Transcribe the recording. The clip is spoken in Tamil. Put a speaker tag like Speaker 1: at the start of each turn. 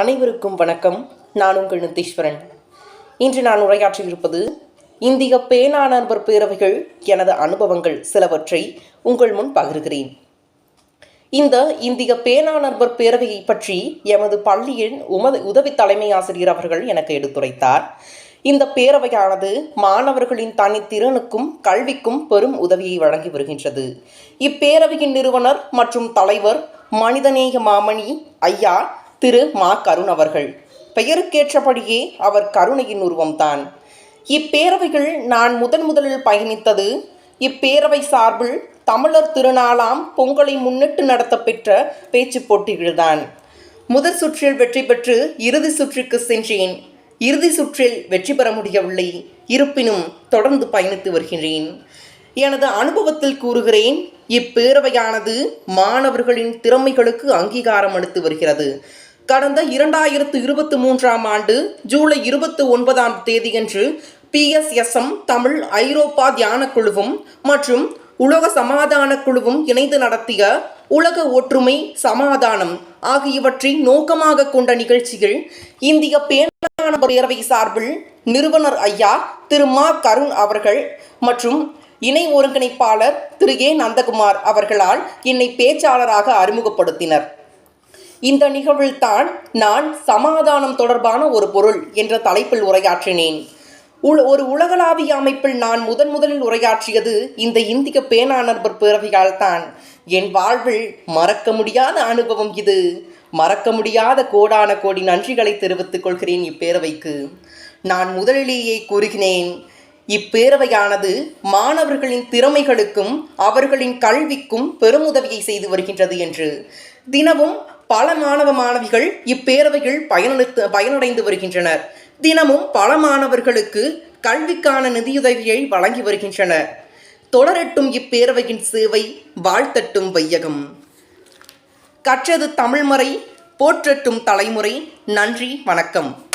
Speaker 1: அனைவருக்கும் வணக்கம். நான் உங்கள் நிதீஸ்வரன் இன்று நான் உரையாற்றியிருப்பது இந்திய பேனா நண்பர் பேரவைகள் எனது அனுபவங்கள் சிலவற்றை உங்கள் முன் பகிர்கிறேன். இந்த இந்திய பேனா நண்பர் பேரவையை பற்றி எமது பள்ளியின் உமது உதவி தலைமை ஆசிரியர் அவர்கள் எனக்கு எடுத்துரைத்தார். இந்த பேரவையானது மாணவர்களின் தனித்திறனுக்கும் கல்விக்கும் பெரும் உதவியை வழங்கி வருகின்றது. இப்பேரவையின் நிறுவனர் மற்றும் தலைவர் மனிதநேய மாமணி ஐயா திரு மா கருண் அவர்கள். பெயருக்கேற்றபடியே அவர் கருணையின் உருவம்தான். இப்பேரவைகள் நான் முதன் முதலில் பயணித்தது இப்பேரவை சார்பில் தமிழர் திருநாளாம் பொங்கலை முன்னிட்டு நடத்தப்பெற்ற பேச்சு போட்டிகள்தான். முதல் சுற்றில் வெற்றி பெற்று இறுதி சுற்றுக்கு சென்றேன். இறுதி சுற்றில் வெற்றி பெற முடியவில்லை. இருப்பினும் தொடர்ந்து பயணித்து வருகிறேன் எனது அனுபவத்தில் கூறுகிறேன் இப்பேரவையானது மாணவர்களின் திறமைகளுக்கு அங்கீகாரம் அளித்து வருகிறது. கடந்த இரண்டாயிரத்து இருபத்தி மூன்றாம் ஆண்டு ஜூலை இருபத்தி ஒன்பதாம் தேதியன்று பிஎஸ்எஸ்எம் தமிழ் ஐரோப்பா தியான குழுவும் மற்றும் உலக சமாதான குழுவும் இணைந்து நடத்திய உலக ஒற்றுமை சமாதானம் ஆகியவற்றை நோக்கமாக கொண்ட நிகழ்ச்சியில் இந்திய பேனான பேரவை சார்பில் நிறுவனர் ஐயா திரு மா கருண் அவர்கள் மற்றும் இணை ஒருங்கிணைப்பாளர் திரு ஏ நந்தகுமார் அவர்களால் என்னை பேச்சாளராக அறிமுகப்படுத்தினர். இந்த நிகழ்வில்தான் நான் சமாதானம் தொடர்பான ஒரு பொருள் என்ற தலைப்பில் உரையாற்றினேன். ஒரு உலகளாவிய அமைப்பில் நான் முதன் முதலில் உரையாற்றியது இந்த இந்திய பேனா நண்பர் பேரவையால் தான் என் வாழ்வில் மறக்க முடியாத அனுபவம் இது. மறக்க முடியாத கோடான கோடி நன்றிகளை தெரிவித்துக் கொள்கிறேன் இப்பேரவைக்கு. நான் முதலிலேயே கூறுகிறேன் இப்பேரவையானது மாணவர்களின் திறமைகளுக்கும் அவர்களின் கல்விக்கும் பெருமுதவியை செய்து வருகின்றது என்று. தினமும் பல மாணவ மாணவிகள் இப்பேரவைகள் பயனளித்து பயனடைந்து வருகின்றனர். தினமும் பல மாணவர்களுக்கு கல்விக்கான நிதியுதவியை வழங்கி வருகின்றனர். தொடரட்டும் இப்பேரவையின் சேவை வாழ்த்தட்டும் வையகம். கற்றது தமிழ்மறை போற்றட்டும் தலைமுறை. நன்றி வணக்கம்.